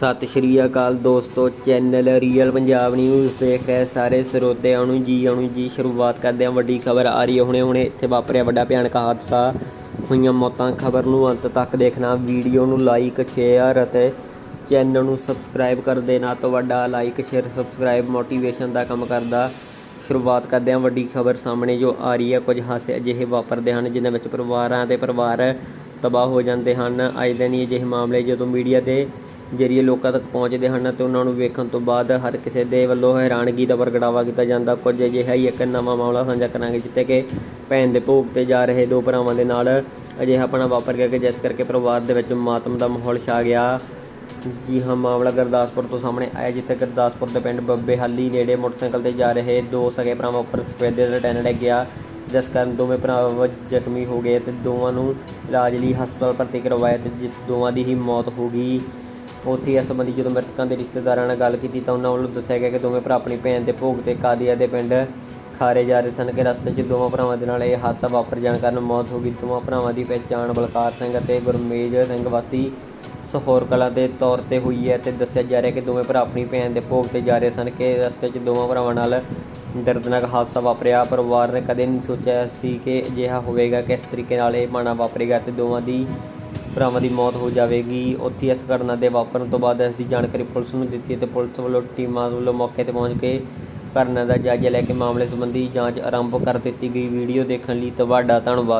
ਸਤਿ ਸ਼੍ਰੀ ਅਕਾਲ ਦੋਸਤੋ channel real Punjab news ਦੇਖ ਰਹੇ ਸਾਰੇ ਸਰੋਤਿਆਂ ਨੂੰ ਜੀ, ਆਉਣ ਜੀ, ਸ਼ੁਰੂਆਤ ਕਰਦੇ ਹਾਂ ਵੱਡੀ ਖਬਰ ਆ ਰਹੀ ਹੈ। ਹੁਣੇ ਹੁਣੇ ਇੱਥੇ ਵਾਪਰਿਆ ਵੱਡਾ ਭਿਆਨਕ ਹਾਦਸਾ। ਹੋਈਆਂ ਮੌਤਾਂ ਖਬਰ ਨੂੰ ਅੰਤ ਤੱਕ ਦੇਖਣਾ, ਵੀਡੀਓ ਨੂੰ ਲਾਈਕ ਸ਼ੇਅਰ ਅਤੇ ਚੈਨਲ ਨੂੰ ਸਬਸਕ੍ਰਾਈਬ ਕਰ ਦੇਣਾ। ਤੋਂ ਵੱਡਾ ਲਾਈਕ ਸ਼ੇਅਰ ਸਬਸਕ੍ਰਾਈਬ ਮੋਟੀਵੇਸ਼ਨ ਦਾ ਕੰਮ ਕਰਦਾ। ਸ਼ੁਰੂਆਤ ਕਰਦੇ ਹਾਂ ਵੱਡੀ ਖਬਰ ਸਾਹਮਣੇ ਜੋ ਆ ਰਹੀ ਹੈ। ਕੁਝ ਹਾਸੇ ਅਜਿਹੇ ਵਾਪਰਦੇ ਹਨ ਜਿਨ੍ਹਾਂ ਵਿੱਚ ਪਰਿਵਾਰਾਂ ਤੇ ਪਰਿਵਾਰ ਤਬਾਹ ਹੋ ਜਾਂਦੇ ਹਨ। ਅੱਜ ਦਿਨ ਹੀ ਅਜਿਹੇ ਮਾਮਲੇ ਜਦੋਂ ਮੀਡੀਆ 'ਤੇ ਜਰੀਏ ਲੋਕਾਂ ਤੱਕ ਪਹੁੰਚਦੇ ਹਨ ਅਤੇ ਉਹਨਾਂ ਨੂੰ ਵੇਖਣ ਤੋਂ ਬਾਅਦ ਹਰ ਕਿਸੇ ਦੇ ਵੱਲੋਂ ਹੈਰਾਨਗੀ ਦਾ ਪ੍ਰਗਟਾਵਾ ਕੀਤਾ ਜਾਂਦਾ। ਕੁਝ ਅਜਿਹਾ ਹੀ ਇੱਕ ਨਵਾਂ ਮਾਮਲਾ ਸਾਂਝਾ ਕਰਾਂਗੇ, ਜਿੱਥੇ ਕਿ ਭੈਣ ਦੇ ਭੋਗ ਤੇ ਜਾ ਰਹੇ ਦੋ ਭਰਾਵਾਂ ਦੇ ਨਾਲ ਅਜਿਹਾ ਆਪਣਾ ਵਾਪਰ ਗਿਆ ਕਿ ਜਿਸ ਕਰਕੇ ਪਰਿਵਾਰ ਦੇ ਵਿੱਚ ਮਾਤਮ ਦਾ ਮਾਹੌਲ ਛਾ ਗਿਆ। ਜੀ ਹਾਂ, ਮਾਮਲਾ ਗੁਰਦਾਸਪੁਰ ਤੋਂ ਸਾਹਮਣੇ ਆਇਆ, ਜਿੱਥੇ ਗੁਰਦਾਸਪੁਰ ਦੇ ਪਿੰਡ ਬੱਬੇਹਾਲੀ ਨੇੜੇ ਮੋਟਰਸਾਈਕਲ ਤੇ ਜਾ ਰਹੇ ਦੋ ਸਗੇ ਭਰਾਵਾਂ ਉੱਪਰ ਸਫੇਦੇ ਦਾ ਟੈਨ ਲੱਗ ਗਿਆ। ਜਿਸ ਕਾਰਨ ਦੋਵੇਂ ਭਰਾ ਜ਼ਖਮੀ ਹੋ ਗਏ ਤੇ ਦੋਵਾਂ ਨੂੰ ਇਲਾਜ ਲਈ ਹਸਪਤਾਲ ਭਰਤੀ ਕਰਵਾਇਆ ਤੇ ਜਿਸ ਦੋਵਾਂ ਦੀ ਹੀ ਮੌਤ ਹੋ ਗਈ। ਉੱਥੇ ਇਸ ਸੰਬੰਧੀ ਜਦੋਂ ਮ੍ਰਿਤਕਾਂ ਦੇ ਰਿਸ਼ਤੇਦਾਰਾਂ ਨਾਲ ਗੱਲ ਕੀਤੀ ਤਾਂ ਉਹਨਾਂ ਵੱਲੋਂ ਦੱਸਿਆ ਗਿਆ ਕਿ ਦੋਵੇਂ ਭਰਾ ਆਪਣੀ ਭੈਣ ਦੇ ਭੋਗ ਤੇ ਕਾਦੀਆ ਦੇ ਪਿੰਡ ਖਾਰੇ ਜਾ ਰਹੇ ਸਨ ਕਿ ਰਸਤੇ 'ਚ ਦੋਵਾਂ ਭਰਾਵਾਂ ਦੇ ਨਾਲ ਇਹ ਹਾਦਸਾ ਵਾਪਰ ਜਾਣ ਕਾਰਨ ਮੌਤ ਹੋ ਗਈ। ਦੋਵਾਂ ਭਰਾਵਾਂ ਦੀ ਪਹਿਚਾਣ ਬਲਕਾਰ ਸਿੰਘ ਅਤੇ ਗੁਰਮੇਜ ਸਿੰਘ ਵਾਸੀ ਸਹੌਰ ਕਲਾ ਦੇ ਤੌਰ ਤੇ ਹੋਈ ਹੈ ਤੇ ਦੱਸਿਆ ਜਾ ਰਿਹਾ ਕਿ ਦੋਵੇਂ ਭਰਾ ਆਪਣੀ ਭੈਣ ਦੇ ਭੋਗ ਤੇ ਜਾ ਰਹੇ ਸਨ ਕਿ ਰਸਤੇ 'ਚ ਦੋਵਾਂ ਭਰਾਵਾਂ ਨਾਲ ਦਰਦਨਾਕ ਹਾਦਸਾ ਵਾਪਰਿਆ। ਪਰਿਵਾਰ ਨੇ ਕਦੇ ਨਹੀਂ ਸੋਚਿਆ ਸੀ ਕਿ ਅਜਿਹਾ ਹੋਵੇਗਾ ਕਿ ਇਸ ਤਰੀਕੇ ਨਾਲ ਇਹ ਮਾਣਾ ਵਾਪਰੇਗਾ ਤੇ ਦੋਵਾਂ ਦੀ ਭਰਾਵਾਂ ਦੀ ਮੌਤ ਹੋ ਜਾਵੇਗੀ। ਉੱਥੇ ਇਸ ਘਟਨਾ ਦੇ ਵਾਪਰਨ ਤੋਂ ਬਾਅਦ ਇਸ ਦੀ ਜਾਣਕਾਰੀ ਪੁਲਿਸ ਨੂੰ ਦਿੱਤੀ ਅਤੇ ਪੁਲਿਸ ਵੱਲੋਂ ਟੀਮਾਂ ਵੱਲੋਂ ਮੌਕੇ ਤੇ ਪਹੁੰਚ ਕੇ ਘਟਨਾ ਦਾ ਜਾਇਜ਼ਾ ਲੈ ਕੇ ਮਾਮਲੇ ਸੰਬੰਧੀ ਜਾਂਚ ਆਰੰਭ ਕਰ ਦਿੱਤੀ ਗਈ। ਵੀਡੀਓ ਦੇਖਣ ਲਈ ਤੁਹਾਡਾ ਧੰਨਵਾਦ।